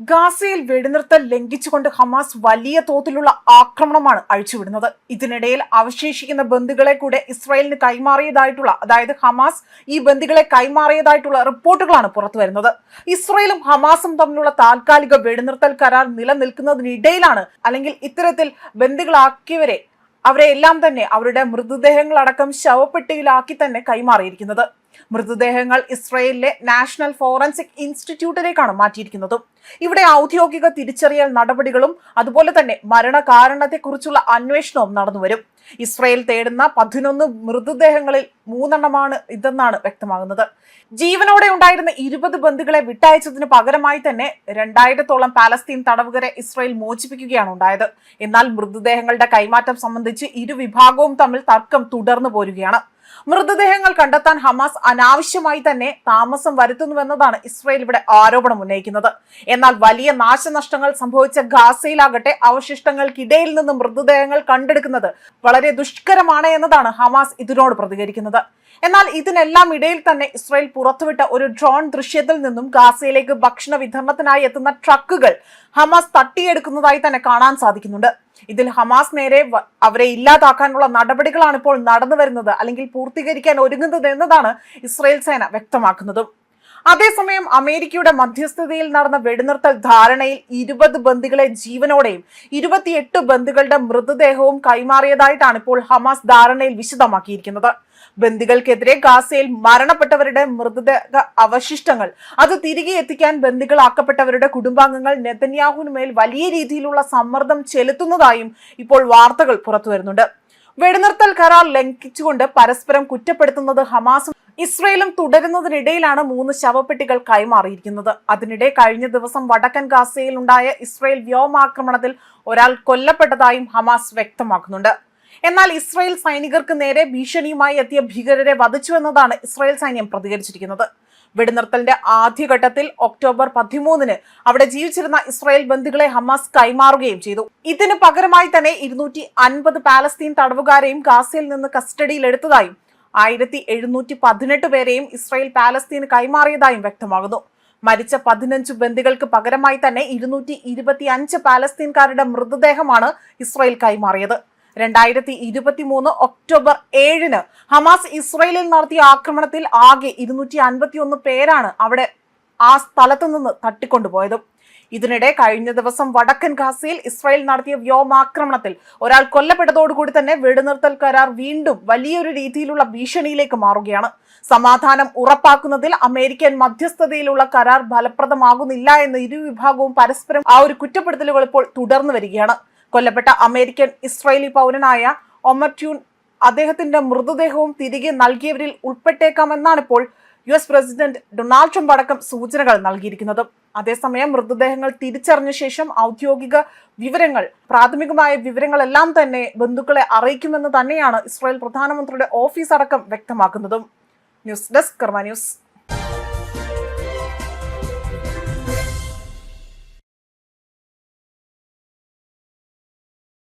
ഗാസയിൽ വെടിനിർത്തൽ ലംഘിച്ചുകൊണ്ട് ഹമാസ് വലിയ തോതിലുള്ള ആക്രമണമാണ് അഴിച്ചുവിടുന്നത്. ഇതിനിടയിൽ അവശേഷിക്കുന്ന ബന്ദികളെ കൂടെ ഇസ്രായേലിന് കൈമാറിയതായിട്ടുള്ള അതായത് ഹമാസ് ഈ ബന്ദികളെ കൈമാറിയതായിട്ടുള്ള റിപ്പോർട്ടുകളാണ് പുറത്തുവരുന്നത് ഇസ്രായേലും ഹമാസും തമ്മിലുള്ള താൽക്കാലിക വെടിനിർത്തൽ കരാർ നിലനിൽക്കുന്നതിനിടയിലാണ് അല്ലെങ്കിൽ ഇത്തരത്തിൽ ബന്ദികളാക്കിയവരെ അവരെ എല്ലാം തന്നെ അവരുടെ മൃതദേഹങ്ങളടക്കം ശവപ്പെട്ടിയിലാക്കി തന്നെ കൈമാറിയിരിക്കുന്നത്. മൃതദേഹങ്ങൾ ഇസ്രയേലിലെ നാഷണൽ ഫോറൻസിക് ഇൻസ്റ്റിറ്റ്യൂട്ടിലേക്കാണ് മാറ്റിയിരിക്കുന്നത്. ഇവിടെ ഔദ്യോഗിക തിരിച്ചറിയൽ നടപടികളും അതുപോലെ തന്നെ മരണകാരണത്തെക്കുറിച്ചുള്ള അന്വേഷണവും നടന്നുവരും ഇസ്രയേൽ തേടുന്ന പതിനൊന്ന് മൃതദേഹങ്ങളിൽ മൂന്നെണ്ണമാണ് ഇതെന്നാണ് വ്യക്തമാകുന്നത്. ജീവനോടെ ഉണ്ടായിരുന്ന ഇരുപത് ബന്ധുക്കളെ വിട്ടയച്ചതിന് പകരമായി തന്നെ രണ്ടായിരത്തോളം പാലസ്തീൻ തടവുകരെ ഇസ്രയേൽ മോചിപ്പിക്കുകയാണ് ഉണ്ടായത്. എന്നാൽ മൃതദേഹങ്ങളുടെ കൈമാറ്റം സംബന്ധിച്ച് ഇരു വിഭാഗവും തമ്മിൽ തർക്കം തുടർന്നു പോരുകയാണ്. മൃതദേഹങ്ങൾ കണ്ടെത്താൻ ഹമാസ് അനാവശ്യമായി തന്നെ താമസം വരുത്തുന്നുവെന്നതാണ് ഇസ്രയേൽ ഇവിടെ ആരോപണം ഉന്നയിക്കുന്നത്. എന്നാൽ വലിയ നാശനഷ്ടങ്ങൾ സംഭവിച്ച ഗാസയിലാകട്ടെ അവശിഷ്ടങ്ങൾക്കിടയിൽ നിന്ന് മൃതദേഹങ്ങൾ കണ്ടെടുക്കുന്നത് വളരെ ദുഷ്കരമാണ് എന്നതാണ് ഹമാസ് ഇതിനോട് പ്രതികരിക്കുന്നത്. എന്നാൽ ഇതിനെല്ലാം ഇടയിൽ തന്നെ ഇസ്രായേൽ പുറത്തുവിട്ട ഒരു ഡ്രോൺ ദൃശ്യത്തിൽ നിന്നും ഗാസയിലേക്ക് ഭക്ഷണ വിതരണത്തിനായി എത്തുന്ന ട്രക്കുകൾ ഹമാസ് തട്ടിയെടുക്കുന്നതായി തന്നെ കാണാൻ സാധിക്കുന്നുണ്ട്. ഇതിൽ ഹമാസ് നേരെ അവരെ ഇല്ലാതാക്കാനുള്ള നടപടികളാണ് ഇപ്പോൾ നടന്നു വരുന്നത് അല്ലെങ്കിൽ പൂർത്തീകരിക്കാൻ ഒരുങ്ങുന്നത് എന്നതാണ് ഇസ്രായേൽ സേന വ്യക്തമാക്കുന്നതും. അതേസമയം അമേരിക്കയുടെ മധ്യസ്ഥതയിൽ നടന്ന വെടിനിർത്തൽ ധാരണയിൽ ഇരുപത് ബന്ദികളെ ജീവനോടെയും ഇരുപത്തിയെട്ട് ബന്ദികളുടെ മൃതദേഹവും കൈമാറിയതായിട്ടാണ് ഇപ്പോൾ ഹമാസ് ധാരണയിൽ വിശദമാക്കിയിരിക്കുന്നത്. ബന്ദികൾക്കെതിരെ ഗാസയിൽ മരണപ്പെട്ടവരുടെ മൃതദേഹ അവശിഷ്ടങ്ങൾ അത് തിരികെ എത്തിക്കാൻ ബന്ദികളാക്കപ്പെട്ടവരുടെ കുടുംബാംഗങ്ങൾ നെതന്യാഹുവിനുമേൽ വലിയ രീതിയിലുള്ള സമ്മർദ്ദം ചെലുത്തുന്നതായും ഇപ്പോൾ വാർത്തകൾ പുറത്തുവരുന്നുണ്ട്. വെടിനിർത്തൽ കരാർ ലംഘിച്ചുകൊണ്ട് പരസ്പരം കുറ്റപ്പെടുത്തുന്നത് ഹമാസും ഇസ്രയേലും തുടരുന്നതിനിടയിലാണ് മൂന്ന് ശവപ്പെട്ടികൾ കൈമാറിയിരിക്കുന്നത്. അതിനിടെ കഴിഞ്ഞ ദിവസം വടക്കൻ ഗാസയിൽ ഉണ്ടായ ഇസ്രയേൽ വ്യോമാക്രമണത്തിൽ ഒരാൾ കൊല്ലപ്പെട്ടതായും ഹമാസ് വ്യക്തമാക്കുന്നുണ്ട്. എന്നാൽ ഇസ്രയേൽ സൈനികർക്ക് നേരെ ഭീഷണിയുമായി എത്തിയ ഭീകരരെ വധിച്ചുവെന്നതാണ് ഇസ്രയേൽ സൈന്യം പ്രതികരിച്ചിരിക്കുന്നത്. വെടിനിർത്തലിന്റെ ആദ്യഘട്ടത്തിൽ ഒക്ടോബർ പതിമൂന്നിന് അവിടെ ജീവിച്ചിരുന്ന ഇസ്രായേൽ ബന്ധുക്കളെ ഹമാസ് കൈമാറുകയും ചെയ്തു. ഇതിന് പകരമായി തന്നെ ഇരുന്നൂറ്റി അൻപത് പാലസ്തീൻ തടവുകാരെയും ഗാസയിൽ നിന്ന് കസ്റ്റഡിയിൽ എടുത്തതായും ആയിരത്തി എഴുന്നൂറ്റി പതിനെട്ട് പേരെയും ഇസ്രായേൽ പാലസ്തീന് കൈമാറിയതായും വ്യക്തമാകുന്നു. മരിച്ച പതിനഞ്ച് ബന്ദികൾക്ക് പകരമായി തന്നെ ഇരുന്നൂറ്റി ഇരുപത്തി അഞ്ച് പാലസ്തീൻകാരുടെ മൃതദേഹമാണ് ഇസ്രായേൽ കൈമാറിയത്. രണ്ടായിരത്തി ഇരുപത്തി മൂന്ന് ഒക്ടോബർ ഏഴിന് ഹമാസ് ഇസ്രയേലിൽ നടത്തിയ ആക്രമണത്തിൽ ആകെ ഇരുന്നൂറ്റി അൻപത്തി ഒന്ന് പേരാണ് അവിടെ ആ സ്ഥലത്തു നിന്ന് തട്ടിക്കൊണ്ടുപോയത്. ഇതിനിടെ കഴിഞ്ഞ ദിവസം വടക്കൻ ഗാസയിൽ ഇസ്രായേൽ നടത്തിയ വ്യോമാക്രമണത്തിൽ ഒരാൾ കൊല്ലപ്പെട്ടതോടുകൂടി തന്നെ വെടിനിർത്തൽ കരാർ വീണ്ടും വലിയൊരു രീതിയിലുള്ള ഭീഷണിയിലേക്ക് മാറുകയാണ്. സമാധാനം ഉറപ്പാക്കുന്നതിൽ അമേരിക്കൻ മധ്യസ്ഥതയിലുള്ള കരാർ ഫലപ്രദമാകുന്നില്ല എന്ന് ഇരു വിഭാഗവും പരസ്പരം ആ ഒരു കുറ്റപ്പെടുത്തലുകൾ ഇപ്പോൾ തുടർന്നു വരികയാണ്. കൊല്ലപ്പെട്ട അമേരിക്കൻ ഇസ്രായേലി പൗരനായ ഒമർട്യൂൺ അദ്ദേഹത്തിന്റെ മൃതദേഹവും തിരികെ നൽകിയവരിൽ ഉൾപ്പെട്ടേക്കാമെന്നാണ് ഇപ്പോൾ U S president Donald Trump അടക്കം സൂചനകൾ നൽകിയിരിക്കുന്നത്. അതേസമയം മൃതദേഹങ്ങൾ തിരിച്ചറിഞ്ഞ ശേഷം ഔദ്യോഗിക വിവരങ്ങൾ പ്രാഥമികമായ വിവരങ്ങളെല്ലാം തന്നെ ബന്ധുക്കളെ അറിയിക്കുമെന്ന് തന്നെയാണ് ഇസ്രായേൽ പ്രധാനമന്ത്രിയുടെ ഓഫീസ് അടക്കം വ്യക്തമാക്കുന്നതും. News desk Karma news.